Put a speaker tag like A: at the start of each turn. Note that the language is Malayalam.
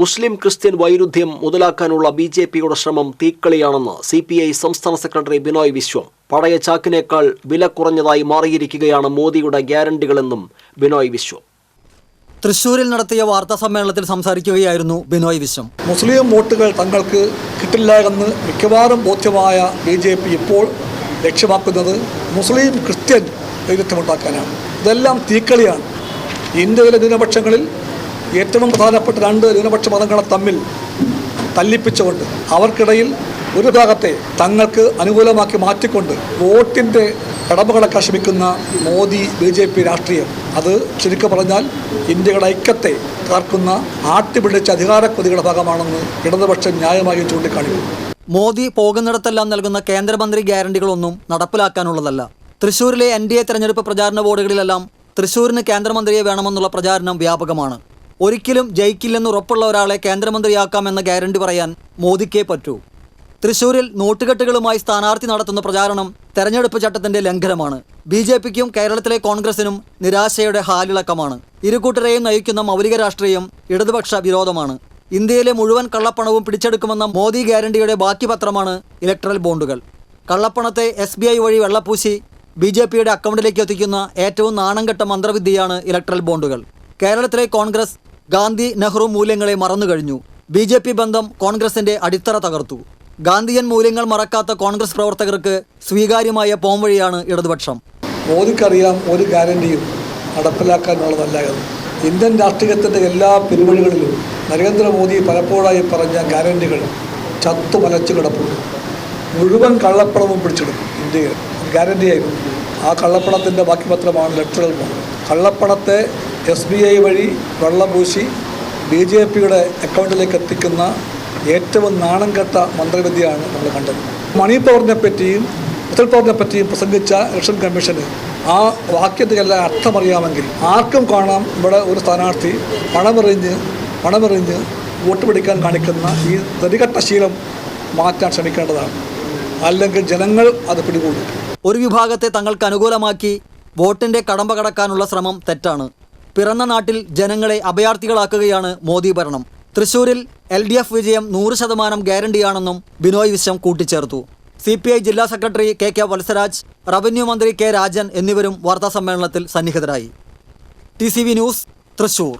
A: മുസ്ലിം ക്രിസ്ത്യൻ വൈരുദ്ധ്യം മുതലാക്കാനുള്ള ബി ജെ പിയുടെ ശ്രമം തീക്കളിയാണെന്ന് സി പി ഐ സംസ്ഥാന സെക്രട്ടറി ബിനോയ് വിശ്വം. പഴയ ചാക്കിനേക്കാൾ വില കുറഞ്ഞതായി മാറിയിരിക്കുകയാണ് മോദിയുടെ ഗ്യാരണ്ടികളെന്നും ബിനോയ് വിശ്വം.
B: തൃശൂരിൽ നടത്തിയ വാർത്താ സമ്മേളനത്തിൽ സംസാരിക്കുകയായിരുന്നു ബിനോയ് വിശ്വം.
C: മുസ്ലിം വോട്ടുകൾ തങ്ങൾക്ക് കിട്ടില്ല എന്ന് മിക്കവാറും ബോധ്യമായ ബി ജെ പി ഇപ്പോൾ ലക്ഷ്യമാക്കുന്നത് മുസ്ലിം ക്രിസ്ത്യൻ വൈരുദ്ധ്യമുണ്ടാക്കാനാണ്. ഇതെല്ലാം തീക്കളിയാണ്. ഇന്ത്യയിലെ ന്യൂനപക്ഷങ്ങളിൽ ഏറ്റവും പ്രധാനപ്പെട്ട രണ്ട് ന്യൂനപക്ഷ മതങ്ങളെ തമ്മിൽ തല്ലിപ്പിച്ചുകൊണ്ട് അവർക്കിടയിൽ ഒരു ഭാഗത്തെ തങ്ങൾക്ക് അനുകൂലമാക്കി മാറ്റിക്കൊണ്ട് വോട്ടിന്റെ കടമകളൊക്കെ ശ്രമിക്കുന്ന മോദി ബി ജെ പി രാഷ്ട്രീയം. അത് ശരിക്കും പറഞ്ഞാൽ ഇന്ത്യയുടെ ഐക്യത്തെ തകർക്കുന്ന ആട്ടിപിടിച്ച അധികാരക്കൊതികളുടെ ഭാഗമാണെന്ന് ഇടതുപക്ഷം ന്യായമായും ചൂണ്ടിക്കാണിക്കുന്നു.
B: മോദി പോകുന്നിടത്തെല്ലാം നൽകുന്ന കേന്ദ്രമന്ത്രി ഗ്യാരണ്ടികളൊന്നും നടപ്പിലാക്കാനുള്ളതല്ല. തൃശൂരിലെ എൻ ഡി എ തെരഞ്ഞെടുപ്പ് പ്രചാരണ ബോർഡുകളിലെല്ലാം തൃശൂരിന് കേന്ദ്രമന്ത്രിയെ വേണമെന്നുള്ള പ്രചാരണം വ്യാപകമാണ്. ഒരിക്കലും ജയിക്കില്ലെന്ന് ഉറപ്പുള്ള ഒരാളെ കേന്ദ്രമന്ത്രിയാക്കാമെന്ന ഗ്യാരണ്ടി പറയാൻ മോദിക്കേ പറ്റൂ. തൃശൂരിൽ നോട്ടുകെട്ടുകളുമായി സ്ഥാനാർത്ഥി നടത്തുന്ന പ്രചാരണം തെരഞ്ഞെടുപ്പ് ചട്ടത്തിന്റെ ലംഘനമാണ്. ബി ജെ പിക്കും കേരളത്തിലെ കോൺഗ്രസിനും നിരാശയുടെ ഹാലിളക്കമാണ്. ഇരുകൂട്ടരെയും നയിക്കുന്ന മൗലിക രാഷ്ട്രീയം ഇടതുപക്ഷ വിരോധമാണ്. ഇന്ത്യയിലെ മുഴുവൻ കള്ളപ്പണവും പിടിച്ചെടുക്കുമെന്ന മോദി ഗ്യാരണ്ടിയുടെ ബാക്കി പത്രമാണ് ഇലക്ട്രൽ ബോണ്ടുകൾ. കള്ളപ്പണത്തെ എസ് ബി ഐ വഴി വെള്ളപ്പൂശി ബി ജെ പിയുടെ അക്കൗണ്ടിലേക്ക് എത്തിക്കുന്ന ഏറ്റവും നാണംകെട്ട മന്ത്രവിദ്യയാണ് ഇലക്ട്രൽ ബോണ്ടുകൾ. കേരളത്തിലെ കോൺഗ്രസ് ഗാന്ധി നെഹ്റു മൂല്യങ്ങളെ മറന്നുകഴിഞ്ഞു ബി ജെ പി ബന്ധം കോൺഗ്രസിന്റെ അടിത്തറ തകർത്തു. ഗാന്ധിയൻ മൂല്യങ്ങൾ മറക്കാത്ത കോൺഗ്രസ് പ്രവർത്തകർക്ക് സ്വീകാര്യമായ പോംവഴിയാണ് ഇടതുപക്ഷം.
C: മോദിക്കറിയാം ഒരു ഗ്യാരണ്ടിയും നടപ്പിലാക്കാനുള്ളതല്ല എന്ന്. ഇന്ത്യൻ രാഷ്ട്രീയത്തിന്റെ എല്ലാ പെരുവഴികളിലും നരേന്ദ്രമോദി പലപ്പോഴായി പറഞ്ഞ ഗ്യാരണ്ടികൾ ചത്തു മലച്ചു കിടപ്പുണ്ട്. മുഴുവൻ കള്ളപ്പണവും പിടിച്ചെടുക്കും ഇന്ത്യയിൽ. ഗ്യാരണ്ടിയായിരുന്നു. ആ കള്ളപ്പണത്തിന്റെ ബാക്കി പത്രമാണ് ലെറ്ററുകൾ. കള്ളപ്പണത്തെ എസ് ബി ഐ വഴി വെള്ളം പൂശി ബി ജെ പിയുടെ അക്കൗണ്ടിലേക്ക് എത്തിക്കുന്ന ഏറ്റവും നാണം കെട്ട മന്ത്രവിദ്യയാണ് നമ്മൾ കണ്ടത്. മണി പവറിനെ പറ്റിയും ഉത്തൽ പവറിനെ പറ്റിയും പ്രസംഗിച്ച ഇലക്ഷൻ കമ്മീഷന് ആ വാക്യത്തിലെല്ലാം അർത്ഥമറിയാമെങ്കിൽ ആർക്കും കാണാം ഇവിടെ ഒരു സ്ഥാനാർത്ഥി പണമെറിഞ്ഞ് പണമെറിഞ്ഞ് വോട്ട് പിടിക്കാൻ കാണിക്കുന്ന ഈ നെറികെട്ട ശീലം മാറ്റാൻ ശ്രമിക്കേണ്ടതാണ്. അല്ലെങ്കിൽ ജനങ്ങൾ അത് പിടികൂടും.
B: ഒരു വിഭാഗത്തെ തങ്ങൾക്ക് അനുകൂലമാക്കി വോട്ടിന്റെ കടമ്പ കടക്കാനുള്ള ശ്രമം തെറ്റാണ്. പിറന്ന നാട്ടിൽ ജനങ്ങളെ അഭയാർത്ഥികളാക്കുകയാണ് മോദി ഭരണം. തൃശൂരിൽ എൽ ഡി എഫ് വിജയം നൂറ് ശതമാനം ഗ്യാരണ്ടിയാണെന്നും ബിനോയ് വിശ്വം കൂട്ടിച്ചേർത്തു. സി പി ഐ ജില്ലാ secretary K K Vatsaraj revenue മന്ത്രി കെ രാജൻ എന്നിവരും വാർത്താസമ്മേളനത്തിൽ സന്നിഹിതരായി. TCV news Thrissur.